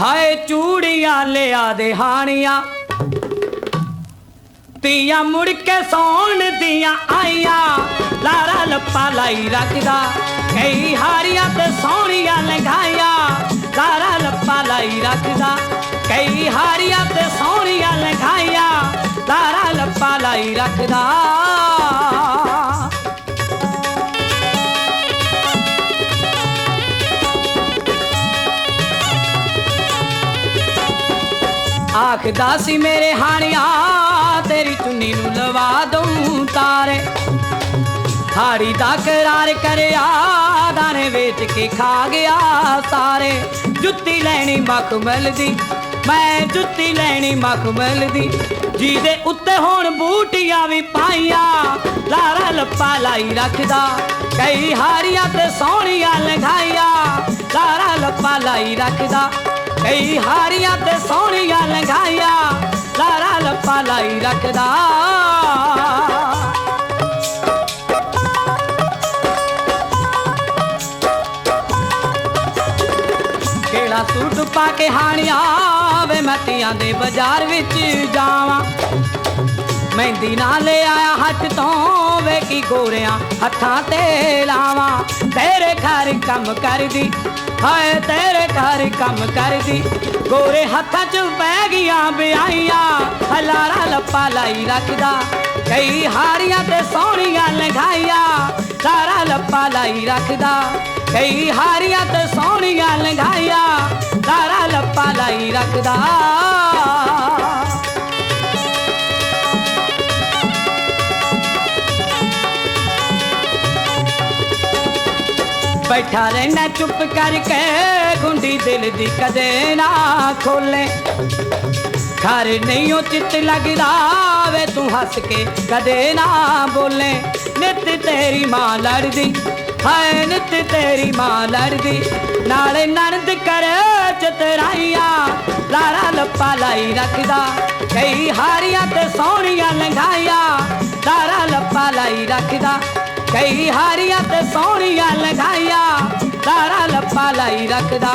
ਹਾਏ ਚੂੜੀਆਂ ਲਿਆ ਦੇ ਹਾਣੀਆਂ। ਤੀਆਂ ਮੁੜ ਕੇ ਸੌਣ ਦੀਆਂ ਆਈਆਂ। ਲਾਰਾ ਲੱਪਾ ਲਾਈ ਰੱਖਦਾ, ਕਈ ਹਾਰੀਆਂ ਤੇ ਸੋਹਣੀਆਂ ਲੰਘਾਈਆਂ ਲਾਰਾ ਲੱਪਾ ਲਾਈ ਰੱਖਦਾ, ਕਈ ਹਾਰੀਆਂ ਤੇ ਸੋਹਣੀਆਂ ਲੰਘਾਈਆਂ ਲਾਰਾ ਲੱਪਾ ਲਾਈ ਰੱਖਦਾ। ਆਖਦਾ ਸੀ, ਮੇਰੇ ਹਾਣੀਆਂ, ਤੇਰੀ ਚੁੰਨੀ ਨੂੰ ਲਵਾ ਦਊਂ ਤਾਰੇ। ਹਾੜੀ ਦਾ ਕਰਾਰ ਕਰਿਆ, ਦਾਣੇ ਵੇਚ ਕੇ ਖਾ ਗਿਆ ਸਾਰੇ। ਜੁੱਤੀ ਲੈਣੀ ਮਖਮਲ ਦੀ, ਮੈਂ ਜੁੱਤੀ ਲੈਣੀ ਮਖਮਲ ਦੀ। ਜਿਹਦੇ ਉੱਤੇ ਹੁਣ ਬੂਟੀਆਂ ਵੀ ਪਾਈਆਂ, ਲਾਰਾ ਲੱਪਾ ਲਾਈ ਰੱਖਦਾ। ਕਈ ਹਾਰੀਆਂ ਤੇ ਸੋਹਣੀਆਂ ਲੰਘਾਈਆਂ ਲਾਰਾ ਲੱਪਾ ਲਾਈ ਰੱਖਦਾ। ਕਈ ਹਾਰੀਆਂ ਤੇ ਸੋਹਣੀਆਂ ਰੱਖਦਾ। ਕਿਹੜਾ ਸੂਟ ਪਾ ਕੇ ਹਾਣਿਆ ਵੇ ਮੱਤੀਆਂ ਦੇ ਬਾਜ਼ਾਰ ਵਿੱਚ ਜਾਵਾਂ। ਮਹਿੰਦੀ ਨਾ ਲੈ ਆਇਆ ਹੱਥ ਤੋਂ, ਵੇ ਕੀ ਗੋਰਿਆਂ ਹੱਥਾਂ ਤੇ ਲਾਵਾਂ। ਤੇਰੇ ਘਰ ਕੰਮ ਕਰਦੀ, ਹਾਏ ਤੇਰੇ ਘਰ ਕੰਮ ਕਰਦੀ। ਗੋਰੇ ਹੱਥਾਂ 'ਚ ਪੈ ਗਈਆਂ ਵਿਆਹੀਆਂ ਹਲਾਰਾ ਲੱਪਾ ਲਾਈ ਰੱਖਦਾ। ਕਈ ਹਾਰੀਆਂ ਤੇ ਸੋਹਣੀਆਂ ਲੰਘਾਈਆਂ, ਸਾਰਾ ਲੱਪਾ ਲਾਈ ਰੱਖਦਾ। ਕਈ ਹਾਰੀਆਂ ਤੇ ਸੋਹਣੀਆਂ ਲੰਘਾਈਆਂ, ਸਾਰਾ ਲੱਪਾ ਲਾਈ ਰੱਖਦਾ। ਬੈਠਾ ਰਹਿਣਾ ਚੁੱਪ ਕਰਕੇ ਗੁੰਡੀ ਦਿਲ ਦੀ ਕਦੇ ਨਾ ਖੋਲੇ ਘਰ ਨਹੀਂ ਉਹ ਚਿੱਤ ਲੱਗਦਾ ਵੇ ਤੂੰ ਹੱਸ ਕੇ ਕਦੇ ਨਾ ਬੋਲੇ। ਨਿਤ ਤੇਰੀ ਮਾਂ ਲੜਦੀ, ਹਾਏ ਨਿਤ ਤੇਰੀ ਮਾਂ ਲੜਦੀ। ਨਾਲੇ ਨਣਦ ਕਰ ਚਤਰਾਈਆਂ ਲਾਰਾ ਲੱਪਾ ਲਾਈ ਰੱਖਦਾ। ਕਈ ਹਾਰੀਆਂ ਤੇ ਸੋਹਣੀਆਂ ਲੰਘਾਈਆਂ ਲਾਰਾ ਲੱਪਾ ਲਾਈ ਰੱਖਦਾ। ਕਈ ਹਾਰੀਆਂ ਤੇ ਸੋਹਣੀਆਂ ਲੰਘਾਈਆਂ ਲਾਰਾ ਲੱਪਾ ਲਾਈ ਰੱਖਦਾ।